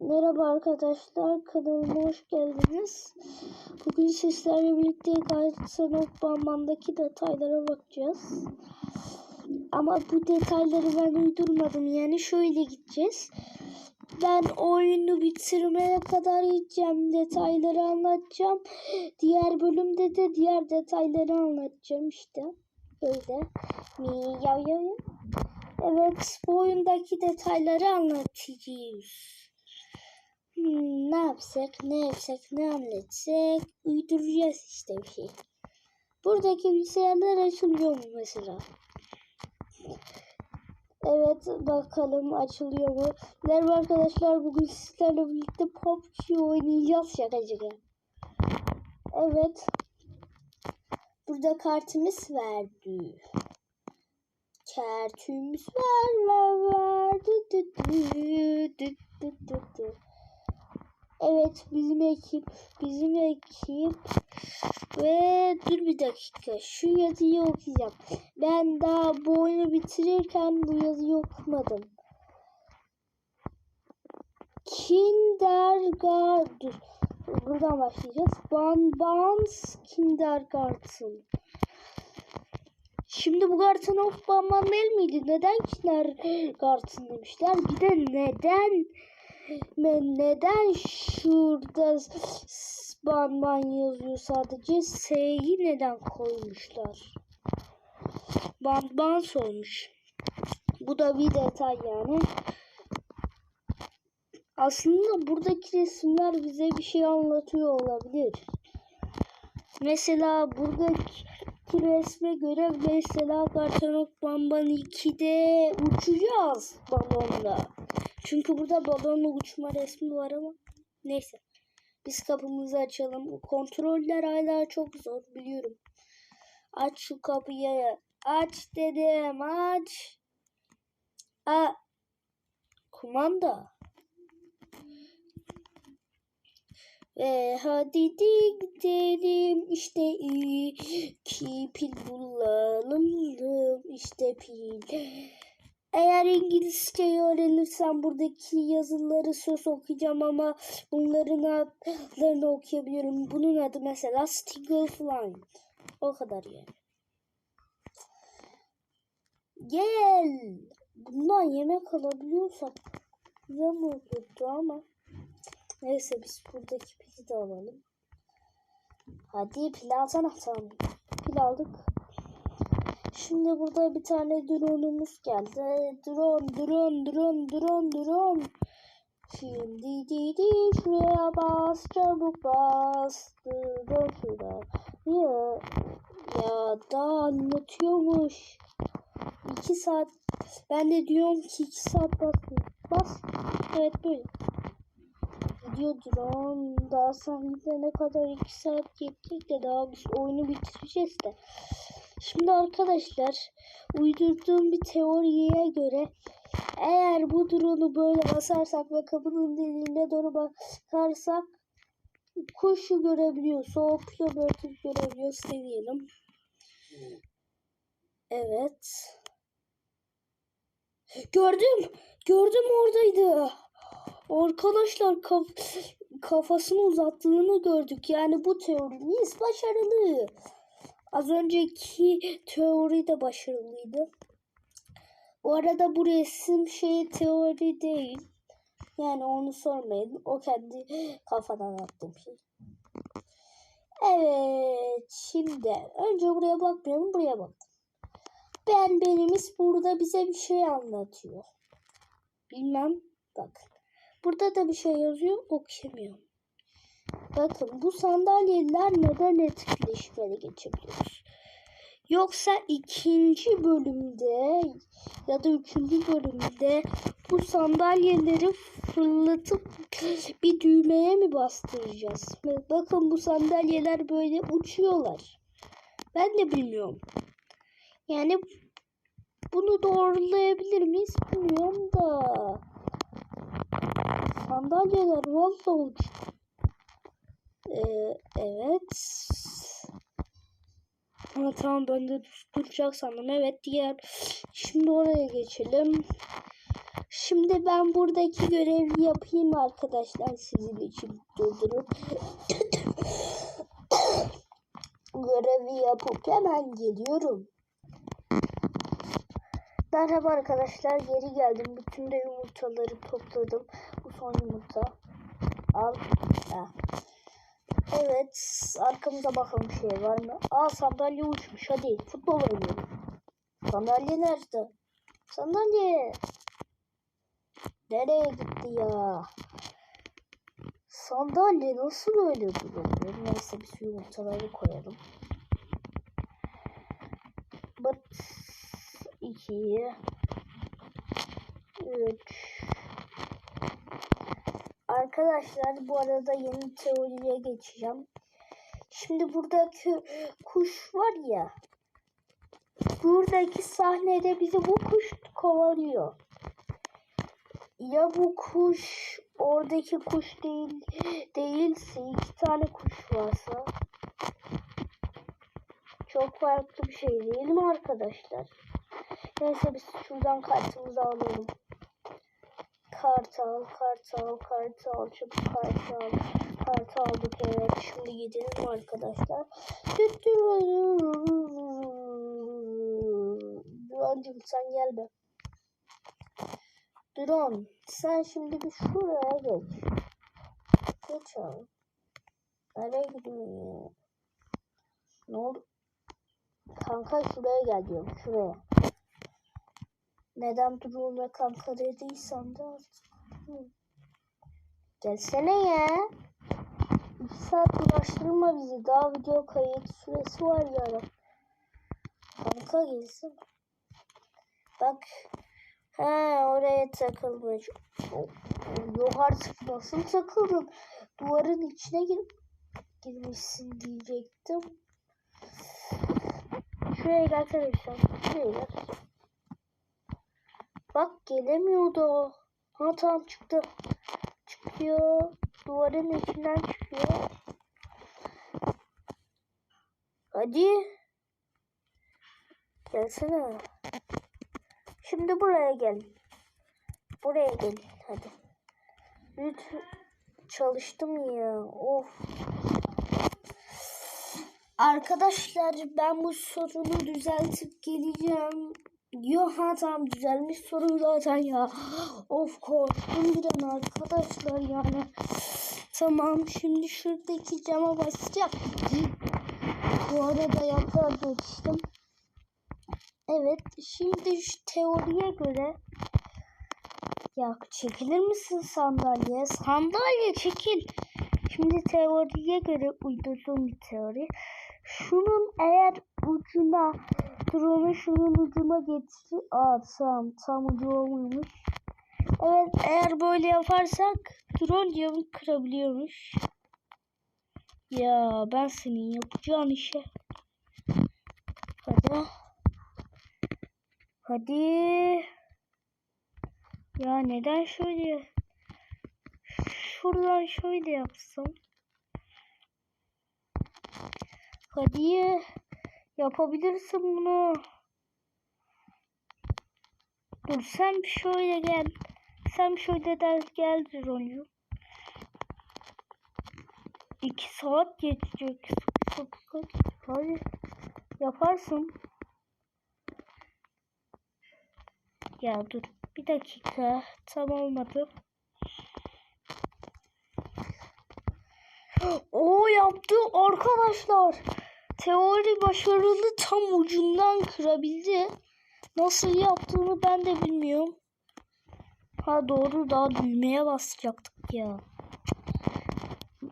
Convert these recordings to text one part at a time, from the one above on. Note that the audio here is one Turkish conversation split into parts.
Merhaba arkadaşlar, kanalıma hoş geldiniz. Bugün sizlerle birlikte Gayet Bamban'daki detaylara bakacağız. Ama bu detayları ben uydurmadım. Yani şöyle gideceğiz. Ben oyunu bitirmeye kadar gideceğim. Detayları anlatacağım. Diğer bölümde de diğer detayları anlatacağım işte. Böyle. Miyav yav yav. Evet, bu oyundaki detayları anlatacağız. Hmm, ne yapsak, ne yapsak, ne anlatsak uyduracağız işte bir şey. Buradaki bilgisayarlar açılıyor mu mesela? Evet bakalım açılıyor mu? Merhaba arkadaşlar bugün sizlerle birlikte PUBG oynayacağız şaka şaka. Evet. Burada kartımız verdi. Kartımız var var var. Dü dü dü dü dü dü dü. Evet bizim ekip bizim ekip ve dur bir dakika şu yazıyı okuyacağım. Ben daha bu oyunu bitirirken bu yazıyı okumadım. Kindergarten buradan başlayacağız. Ban Bans Kindergarten. Şimdi bu Garten of Banban değil miydi? Neden Kindergarten demişler? Bir de neden neden şurada Banban yazıyor sadece? S'yi neden koymuşlar? Banban olmuş. Bu da bir detay yani. Aslında buradaki resimler bize bir şey anlatıyor olabilir. Mesela buradaki resme göre mesela Gartanok Bamban 2'de uçacağız balonla. Çünkü burada balonla uçma resmi var ama neyse. Biz kapımızı açalım. Kontroller hala çok zor biliyorum. Aç şu kapıyı. Aç dedim aç. A kumanda. Ve hadi gidelim işte iki pil bulalım işte pil. Eğer İngilizce öğrenirsem buradaki yazıları söz okuyacağım ama bunların adlarını okuyabiliyorum. Bunun adı mesela Stigglefly. O kadar yani. Gel. Bundan yemek alabiliyorsak güzel olurdu ama. Neyse biz buradaki pili de alalım. Hadi pil alsana. Tamam. Pil aldık. Şimdi burada bir tane drone'umuz geldi. Drone, drone, drone, drone, drone. Şimdi dedi şuraya bas, çabuk bas. Drone şurada. Ya, ya da anlatıyormuş. İki saat. Ben de diyorum ki iki saat basmıyor. Bas. Evet böyle. Gidiyor drone. Daha sahnede ne kadar iki saat geçecek de daha biz oyunu bitireceğiz de. Şimdi arkadaşlar uydurduğum bir teoriye göre eğer bu drone'u böyle basarsak ve kapının deliğine doğru bakarsak kuşu görebiliyorsa o kilometre görebiliyoruz deneyelim. Evet. Gördüm. Gördüm oradaydı. Arkadaşlar kaf kafasını uzattığını gördük. Yani bu teorimiz başarılı. Az önceki teori de başarılıydı. Bu arada bu resim şey teori değil. Yani onu sormayın. O kendi kafadan attığım şey. Evet. Şimdi önce buraya bakmıyorum. Buraya baktım. Ben benimiz burada bize bir şey anlatıyor. Bilmem. Bak. Burada da bir şey yazıyor. Okuyamıyorum. Bakın bu sandalyeler neden etkileşimleri geçebiliyoruz? Yoksa ikinci bölümde ya da üçüncü bölümde bu sandalyeleri fırlatıp bir düğmeye mi bastıracağız? Bakın bu sandalyeler böyle uçuyorlar. Ben de bilmiyorum. Yani bunu doğrulayabilir miyiz bilmiyorum da. Sandalyeler vallahi uçuyor. Ee, evet. Ha, tamam ben de duracak sandım. Evet diğer. Şimdi oraya geçelim. Şimdi ben buradaki görevi yapayım arkadaşlar sizin için durdurup görevi yapıp hemen geliyorum. Merhaba arkadaşlar geri geldim. Bütün de yumurtaları topladım. Bu son yumurta. Al. Ha. Evet arkamıza bakalım şey var mı? Aa sandalye uçmuş hadi futbol oynayalım. Sandalye nerede? Sandalye. Nereye gitti ya? Sandalye nasıl öyle duruyor? Neyse biz yumurtaları koyalım. Bıt. 2 3 Arkadaşlar bu arada yeni teoriye geçeceğim. Şimdi buradaki kuş var ya. Buradaki sahnede bizi bu kuş kovalıyor. Ya bu kuş oradaki kuş değil değilse iki tane kuş varsa çok farklı bir şey değil mi arkadaşlar? Neyse biz şuradan kartımızı alalım. Kartal, kartal, kartal, çabuk kartal. Kartal aldık evet. Şimdi gidelim arkadaşlar. Duran'cım sen gel be. Duran sen şimdi bir şuraya geç. Geç abi. Nereye gidiyorsun ya? Ne oldu? Kanka şuraya gel diyorum. Şuraya. Neden Duru'na kanka dediysem de artık. Gelsene ya. İki saat uğraştırma bizi. Daha video kayıt süresi var yarın. Kanka gelsin. Bak. He oraya takılmış. Yok artık nasıl takıldın? Duvarın içine gir girmişsin diyecektim. Şuraya gelsene sen. Şuraya gel. Bak gelemiyordu. Ha tamam çıktı. Çıkıyor. Duvarın içinden çıkıyor. Hadi. Gelsene. Şimdi buraya gel. Buraya gel. Hadi. Lütfen. Çalıştım ya. Of. Arkadaşlar ben bu sorunu düzeltip geleceğim. Yo ha tamam düzelmiş sorun zaten ya. Of korktum bir arkadaşlar yani. Tamam şimdi şuradaki cama basacağım. Bu arada yaprağı geçtim. Evet şimdi şu teoriye göre ya çekilir misin sandalye? Sandalye çekil. Şimdi teoriye göre uydurduğum bir teori. Şunun eğer ucuna drone'u şunun ucuna getir. Aa tamam tam ucu olmuyormuş. Evet eğer böyle yaparsak drone camı kırabiliyormuş. Ya ben senin yapacağın işe. Hadi. Hadi. Ya neden şöyle? Şuradan şöyle yapsam. Hadi. Yapabilirsin bunu. Dur sen şöyle gel. Sen şöyle der gel Roncu. İki saat geçecek. Hadi. Yaparsın. Ya dur. Bir dakika. Tam olmadı. O yaptı arkadaşlar. Teori başarılı tam ucundan kırabildi. Nasıl yaptığını ben de bilmiyorum. Ha doğru daha düğmeye basacaktık ya.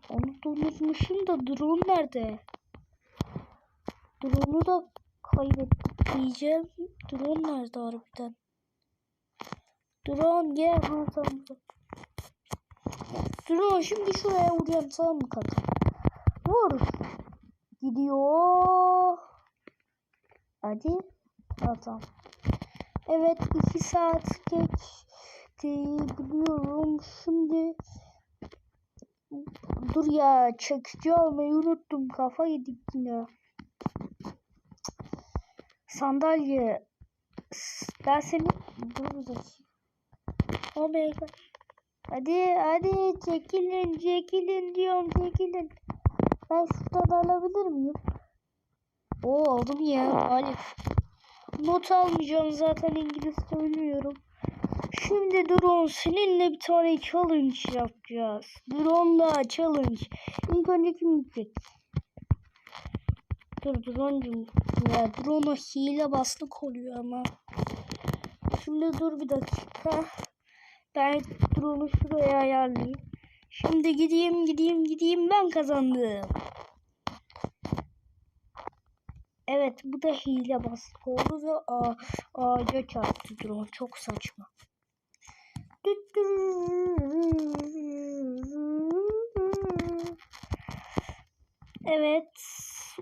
Onu unutmuşum da drone nerede? Drone'u da kaybedeceğim. Drone nerede harbiden? Drone gel. Ha tamam. Drone şimdi şuraya vuracağım tamam mı kanka? Vur. Gidiyor. Hadi. Ha, tamam. Evet iki saat geçti biliyorum. Şimdi dur ya çekici almayı unuttum. Kafa yedik yine. Sandalye. Ben seni dur bir. Oh my god. Hadi hadi çekilin çekilin diyorum çekilin. Ben şuradan alabilir miyim? Oo aldım ya. Alif. Not almayacağım zaten İngiliz söylüyorum. Şimdi drone seninle bir tane challenge yapacağız. Drone'la challenge. İlk önce kim gidecek? Dur drone'cum. Ya drone'a hile bastık oluyor ama. Şimdi dur bir dakika. Ben drone'u şuraya ayarlayayım. Şimdi gideyim gideyim gideyim ben kazandım. Evet bu da hile baskı oldu ve a- ağaca çarptı drone. Çok saçma. Evet.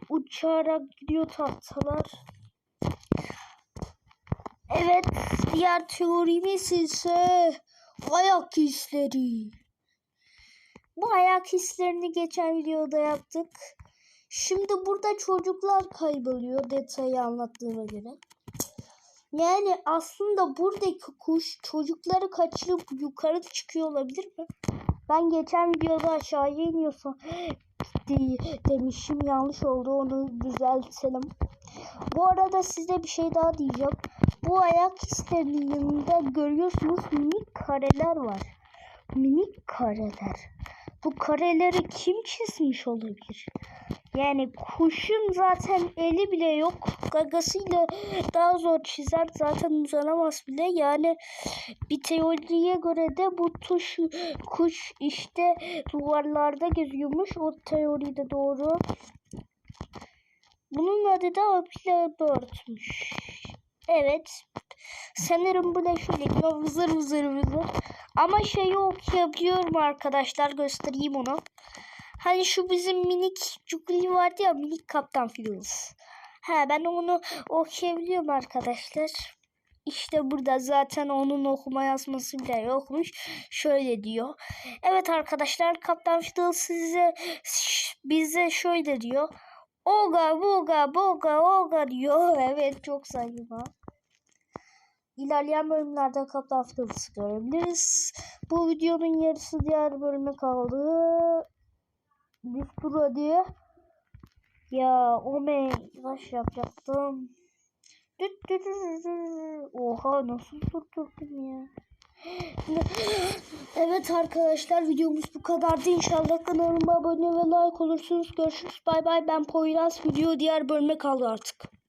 Uçarak gidiyor tahtalar. Evet. Diğer teorimiz ise ayak hisleri. Bu ayak hislerini geçen videoda yaptık. Şimdi burada çocuklar kayboluyor detayı anlattığıma göre. Yani aslında buradaki kuş çocukları kaçırıp yukarı çıkıyor olabilir mi? Ben geçen videoda aşağıya iniyorsa de- demişim yanlış oldu onu düzeltelim. Bu arada size bir şey daha diyeceğim. Bu ayak hislerinin yanında görüyorsunuz minik kareler var. Minik kareler. Bu kareleri kim çizmiş olabilir? Yani kuşun zaten eli bile yok. Gagasıyla daha zor çizer. Zaten uzanamaz bile. Yani bir teoriye göre de bu tuş kuş işte duvarlarda geziyormuş. O teori de doğru. Bunun adı da Apila Bird'müş. Evet. Sanırım bu da şöyle. Vızır vızır vızır. Ama şeyi okuyabiliyorum arkadaşlar. Göstereyim onu. Hani şu bizim minik Cuguli vardı ya minik Kaptan Phillips. Ha ben onu okuyabiliyorum arkadaşlar. İşte burada zaten onun okuma yazması bile yokmuş. Şöyle diyor. Evet arkadaşlar Kaptan Fiddle size bize şöyle diyor. Oga boga boga oga diyor. Evet çok saçma. İlerleyen bölümlerde Kaptan Fiddle'sı görebiliriz. Bu videonun yarısı diğer bölüme kaldı. Dur hadi. Ya o baş yapacaktım. Oha nasıl durdurdum ya. Evet arkadaşlar videomuz bu kadardı. İnşallah kanalıma abone ve like olursunuz. Görüşürüz. Bay bay. Ben Poyraz. Video diğer bölüme kaldı artık.